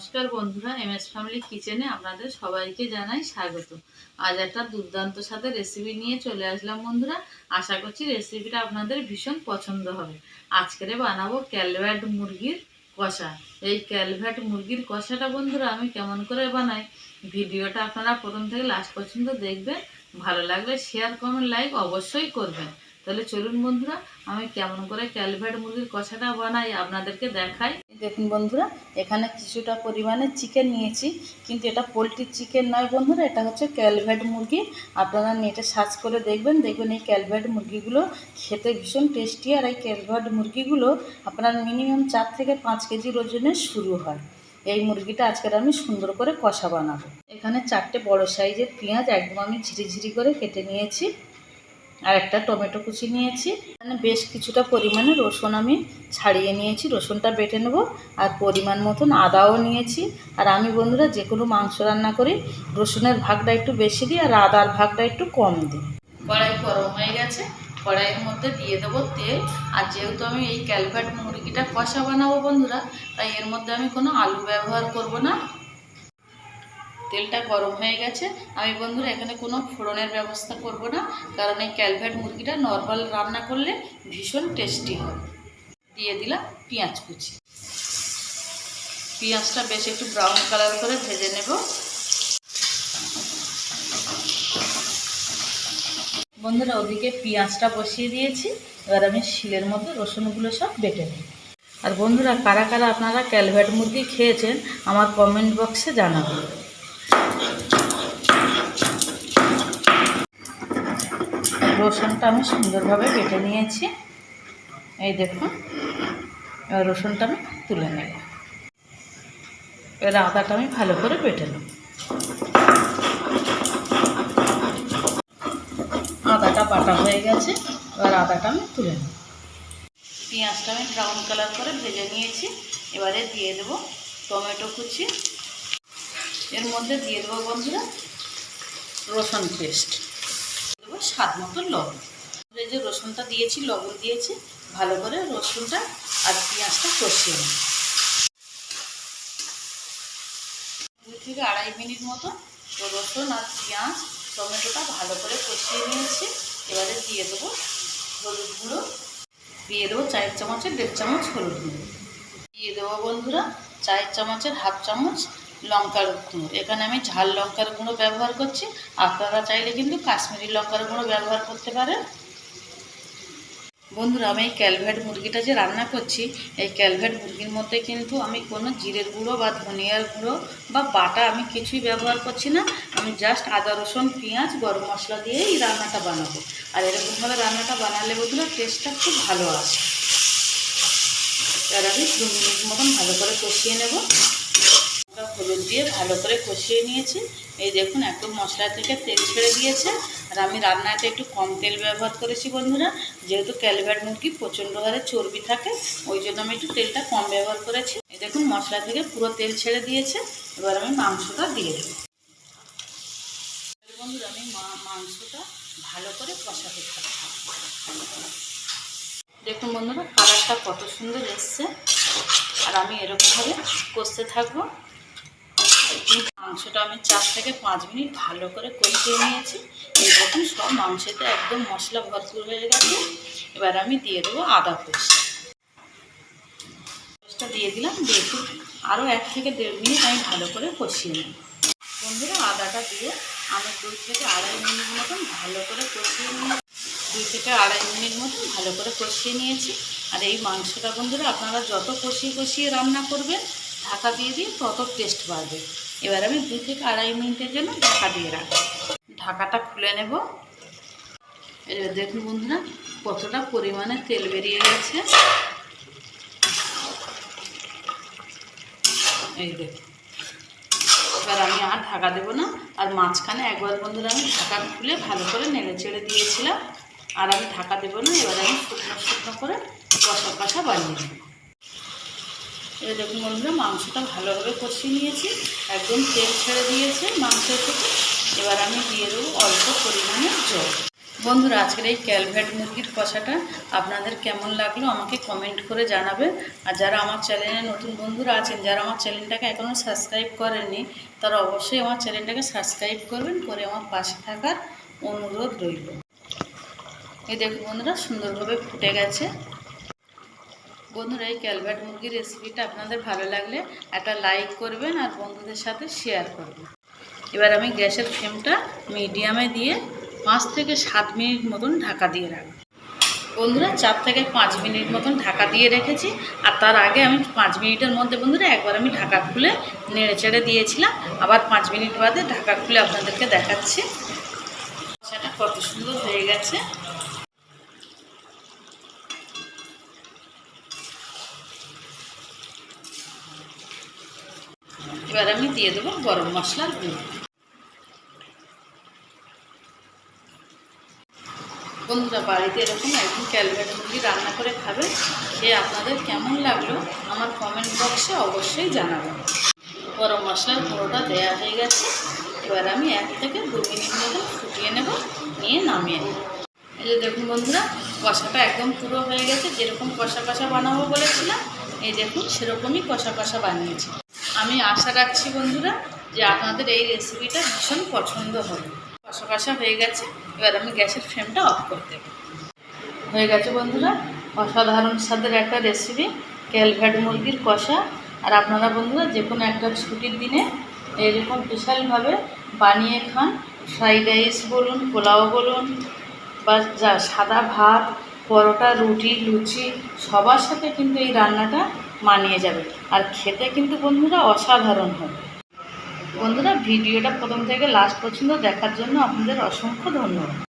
নমস্কার বন্ধুরা M S family কিচেনে আপনাদের সবাইকে জানাই স্বাগত। আজ একটা দুর্দান্ত সাথে রেসিপি নিয়ে চলে আসলাম বন্ধুরা। আশা করছি রেসিপিটা আপনাদের ভীষণ পছন্দ হবে। আজকেরে বানাবো ক্যালভ্যাট মুরগির কষা। এই ক্যালভ্যাট মুরগির কষাটা বন্ধুরা আমি কেমন করে বানাই? ভিডিওটা আপনারা প্রথম থেকে লাস্ট পর্যন্ত দেখবেন। ভালো লাগলে শেয়ার কমেন্ট লাইক অবশ্যই করবেন। তাহলে চলুন বন্ধুরা, আমি কেমন করে ক্যালভেট মুরগির কষাটা বানাই আপনাদেরকে দেখাই। দেখুন বন্ধুরা, এখানে কিছুটা পরিমাণে চিকেন নিয়েছি, কিন্তু এটা পোলট্রির চিকেন নয় বন্ধুরা, এটা হচ্ছে ক্যালভেট মুরগি। আপনারা নেটে সার্চ করে দেখবেন দেখবেন এই ক্যালভেট মুরগিগুলো খেতে ভীষণ টেস্টি, আর এই ক্যালভেট মুরগিগুলো আপনার মিনিমাম চার থেকে পাঁচ কেজির ওজনে শুরু হয়। এই মুরগিটা আজকের আমি সুন্দর করে কষা বানাবো। এখানে চারটে বড় সাইজের পেঁয়াজ একদম আমি ঝিরিঝিরি করে কেটে নিয়েছি। আর একটা টমেটো কুচি নিয়েছি। মানে বেশ কিছুটা পরিমাণে রসুন আমি ছাড়িয়ে নিয়েছি। রসুনটা বেটে নেব আর পরিমাণ মতন আদাও নিয়েছি। আর আমি বন্ধুরা যে কোনো মাংস রান্না করি, রসুনের ভাগটা একটু বেশি দিই আর আদার ভাগটা একটু কম দিই। কড়াই গরম হয়ে গেছে, কড়াইয়ের মধ্যে দিয়ে দেবো তেল। আর যেহেতু আমি এই ক্যালভাট মুরগিটা কষা বানাবো বন্ধুরা, তাই এর মধ্যে আমি কোনো আলু ব্যবহার করব না। তেলটা গরম হয়ে গেছে। আমি বন্ধুরা, এখানে কোনো ফোড়নের ব্যবস্থা করব না, কারণ এই ক্যালভেট মুরগিটা নর্মাল রান্না করলে ভীষণ টেস্টি হয়। দিয়ে দিলাম পেঁয়াজ কুচি। পেঁয়াজটা বেশ একটু ব্রাউন কালার করে ভেজে নেব। বন্ধুরা, ওদিকে পেঁয়াজটা বসিয়ে দিয়েছি। এবার আমি শিলের মধ্যে রসুনগুলো সব বেটে নিই আর বন্ধুরা, কারা কারা আপনারা ক্যালভেট মুরগি খেয়েছেন, আমার কমেন্ট বক্সে জানাবেন। রসুনটা আমি সুন্দরভাবে বেটে নিয়েছি। এই দেখুন রসুনটা আমি তুলে নেব। এবার আদাটা আমি ভালো করে বেটে নেব। আদাটা বাটা হয়ে গেছে, এবার আদাটা আমি তুলে নেব। পেঁয়াজটা আমি ব্রাউন কালার করে ভেজে নিয়েছি, এবারে দিয়ে দেবো টমেটো কুচি। এর মধ্যে দিয়ে দেবো বন্ধুরা রসুন পেস্ট স্বাদ মতো লবণ। এই যে রসুনটা দিয়েছি, লবণ দিয়েছি, ভালো করে রসুনটা আর পেঁয়াজটা কষিয়ে নেব। দুই থেকে আড়াই মিনিট মতো রসুন আর পেঁয়াজ, টমেটোটা ভালো করে কষিয়ে নিয়েছি। এবারে দিয়ে দেবো হলুদ গুঁড়ো। দিয়ে দেবো চায়ের চামচের দেড় চামচ হলুদ গুঁড়ো। দিয়ে দেবো বন্ধুরা, চায়ের চামচের হাফ চামচ লঙ্কার গুঁড়ো। এখানে আমি ঝাল লঙ্কার গুঁড়ো ব্যবহার করছি। আপনারা চাইলে কিন্তু কাশ্মীরি লঙ্কার গুঁড়ো ব্যবহার করতে পারেন। বন্ধুরা, আমি এই ক্যালভেট মুরগিটা যে রান্না করছি, এই ক্যালভেট মুরগির মধ্যে কিন্তু আমি কোনো জিরের গুঁড়ো বা ধনিয়ার গুঁড়ো বা বাটা আমি কিছুই ব্যবহার করছি না। আমি জাস্ট আদা, রসুন, পেঁয়াজ, গরম মশলা দিয়েই এই রান্নাটা বানাবো। আর এরকমভাবে রান্নাটা বানালে বন্ধুরা টেস্টটা খুব ভালো আসে। এবার আমি দু মিনিট মতন ভালো করে কষিয়ে নেব। হলুদ দিয়ে ভালো করে কষিয়ে নিয়েছি। এই দেখুন, একদম মশলা থেকে তেল ছেড়ে দিয়েছে। আর আমি রান্নাতে একটু কম তেল ব্যবহার করেছি বন্ধুরা। যেহেতু ক্যালভেট মুরগি প্রচণ্ড হারে চর্বি থাকে, ওই জন্য আমি একটু তেলটা কম ব্যবহার করেছি। এই দেখুন, মশলা থেকে পুরো তেল ছেড়ে দিয়েছে। এবার আমি মাংসটা দিয়ে দেবো। বন্ধুরা, আমি মাংসটা ভালো করে কষাতে দেখুন বন্ধুরা, কালারটা কত সুন্দর এসছে। আর আমি এরকমভাবে কষতে থাকব। মাংসটা আমি চার থেকে পাঁচ মিনিট ভালো করে কষিয়ে নিয়েছি। এই দেখুন, সব মাংসতে একদম মশলা ভরপুর হয়ে গেছে। এবার আমি দিয়ে দেবো আদা পেস্ট। পেস্টটা দিয়ে দিলাম দেখুন আরও এক থেকে দেড় মিনিট আমি ভালো করে কষিয়ে নেব। বন্ধুরা, আদাটা দিয়ে আমি দুই থেকে আড়াই মিনিট মতন ভালো করে কষিয়ে নিয়ে দুই থেকে আড়াই মিনিট মতন ভালো করে কষিয়ে নিয়েছি। আর এই মাংসটা বন্ধুরা, আপনারা যত কষিয়ে কষিয়ে রান্না করবেন, ঢাকা দিয়ে দিয়ে তত টেস্ট বাড়বে। এবার আমি দু থেকে আড়াই মিনিটের জন্য ঢাকা দিয়ে রাখব। ঢাকাটা খুলে নেব। এবার দেখুন বন্ধুরা, কতটা পরিমাণে তেল বেরিয়ে গেছে। এই দেখুন। এবার আমি আর ঢাকা দেবো না। আর মাঝখানে একবার বন্ধুরা আমি ঢাকা খুলে ভালো করে নেড়ে চেড়ে দিয়েছিলাম। আর আমি ঢাকা দেবো না, এবার আমি শুকনো শুকনো করে কষা কষা বানিয়ে নেব। এবার দেখুন বন্ধুরা, মাংসটা ভালোভাবে কষিয়ে নিয়েছি। একদম তেল ছেড়ে দিয়েছে মাংসের থেকে। এবার আমি দিয়ে দেবো অল্প পরিমাণে জল। বন্ধুরা, আজকের এই ক্যালভেট মুরগির কষাটা আপনাদের কেমন লাগল আমাকে কমেন্ট করে জানাবেন। আর যারা আমার চ্যানেলে নতুন বন্ধুরা আছেন, যারা আমার চ্যানেলটাকে এখনও সাবস্ক্রাইব করেননি, তারা অবশ্যই আমার চ্যানেলটাকে সাবস্ক্রাইব করবেন, করে আমার পাশে থাকার অনুরোধ রইল। এই দেখুন বন্ধুরা, সুন্দরভাবে ফুটে গেছে। বন্ধুরা, এই ক্যালভেট মুরগির রেসিপিটা আপনাদের ভালো লাগলে একটা লাইক করবেন আর বন্ধুদের সাথে শেয়ার করবেন। এবার আমি গ্যাসের ফ্লেমটা মিডিয়ামে দিয়ে পাঁচ থেকে সাত মিনিট মতন ঢাকা দিয়ে রাখব। বন্ধুরা, চার থেকে পাঁচ মিনিট মতন ঢাকা দিয়ে রেখেছি আর তার আগে আমি পাঁচ মিনিটের মধ্যে বন্ধুরা একবার আমি ঢাকা খুলে নেড়ে চেড়ে দিয়েছিলাম। আবার পাঁচ মিনিট বাদে ঢাকা খুলে আপনাদেরকে দেখাচ্ছি। সেটা কত সুন্দর হয়ে গেছে। এবার আমি দিয়ে দেবো গরম মশলার গুঁড়ো। বন্ধুরা, বাড়িতে এরকম একদিন ক্যালভেট মুরগি রান্না করে খাবে, সে আপনাদের কেমন লাগল আমার কমেন্ট বক্সে অবশ্যই জানাবেন। গরম মশলার গুঁড়োটা দেওয়া হয়ে গেছে, এবার আমি এক থেকে দু মিনিট মতো ফুটিয়ে নেব, নিয়ে নামিয়ে নেব। এই যে দেখুন বন্ধুরা, কষাটা একদম পুরো হয়ে গেছে, যেরকম কষা কষা বানাবো বলেছিলাম, এই দেখুন সেরকমই কষা কষা বানিয়েছি। আমি আশা রাখছি বন্ধুরা যে আপনাদের এই রেসিপিটা ভীষণ পছন্দ হবে। কষা কষা হয়ে গেছে, এবার আমি গ্যাসের ফ্লেমটা অফ করে দেব। হয়ে গেছে বন্ধুরা, অসাধারণ স্বাদের একটা রেসিপি ক্যালভ্যাট মুরগির কষা। আর আপনারা বন্ধুরা যে কোনো একটা ছুটির দিনে এরকম বিশালভাবে বানিয়ে খান। ফ্রাইড রাইস বলুন, পোলাও বলুন, বা যা সাদা ভাত পরোটা, রুটি, লুচি, সবার সাথে কিন্তু এই রান্নাটা মানিয়ে যাবে। আর খেতে কিন্তু বন্ধুরা অসাধারণ হবে বন্ধুরা, ভিডিওটা প্রথম থেকে লাস্ট পর্যন্ত দেখার জন্য আপনাদের অসংখ্য ধন্যবাদ।